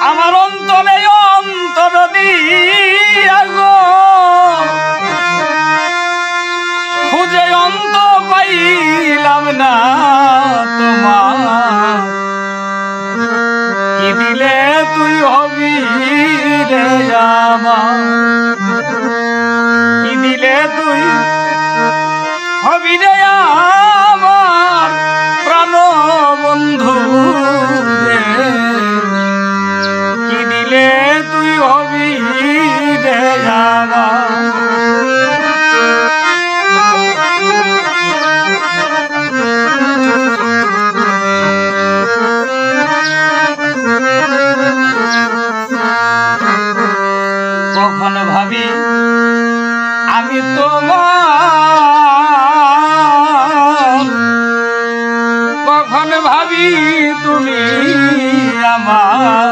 আমার অন্তরে অন্তর গো। খুঁজে অন্ত পাইলাম না তোমার। কি দিলে তুই হবি রে আমার কি দিলে তুই তুই হবি কখন ভাবি আমি তোমার? কখন ভাবি তুমি আমার?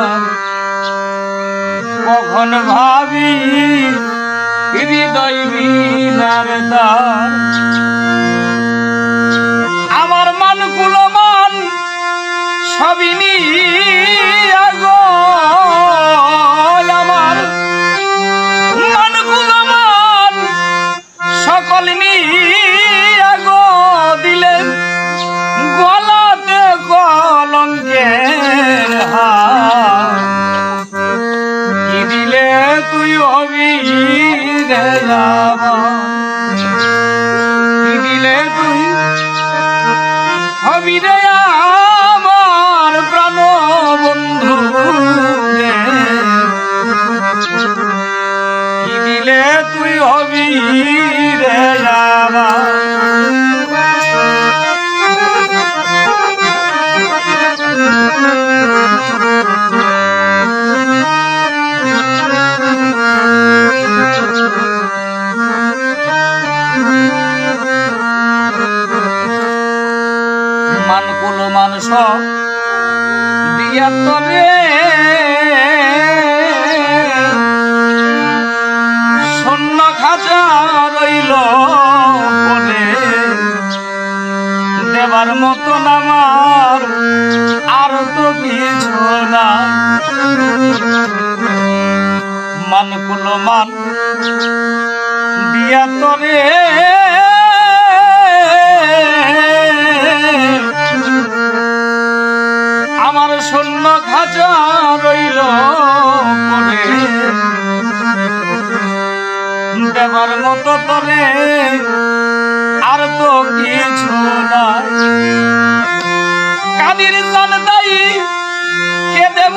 কখন ভাবি, হৃদয় বিনার আমার মান কুলমান সবই আমার মান কুলমান সকল নিয়া দিলেন গলাতে কলঙ্কের দিলে তুই? হবি রে দিয়া তরে শূন্য খাঁচা রইল বলে দেবার মতন আমার আর তো কিছু না। মান কুলো মান, দিয়া তরে। শূন্য খাজা রইল দেবার মতো তরে আর তো কিছু নাই। কাদির জান কে দেব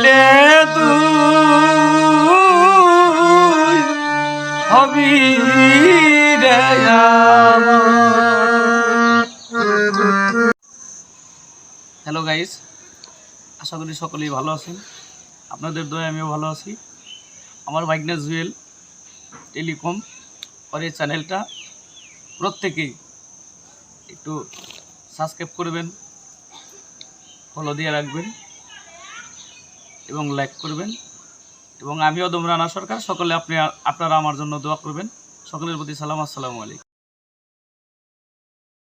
দিলে তুই হবি হ্যালো গাইস আশা করি সকলেই ভালো আছেন। আপনাদের দয়ে আমিও ভালো আছি। আমার বাইকনা জুয়েল, টেলিকম আর এই চ্যানেলটা প্রত্যেকেই একটু সাবস্ক্রাইব করবেন ফলো দিয়ে রাখবেন। এবং লাইক করবেন। এবং আমিও দোমরানা সরকার, সকলে আপনি আপনারা আমার জন্য দোয়া করবেন। সকলের প্রতি সালাম, আসসালামু আলাইকুম।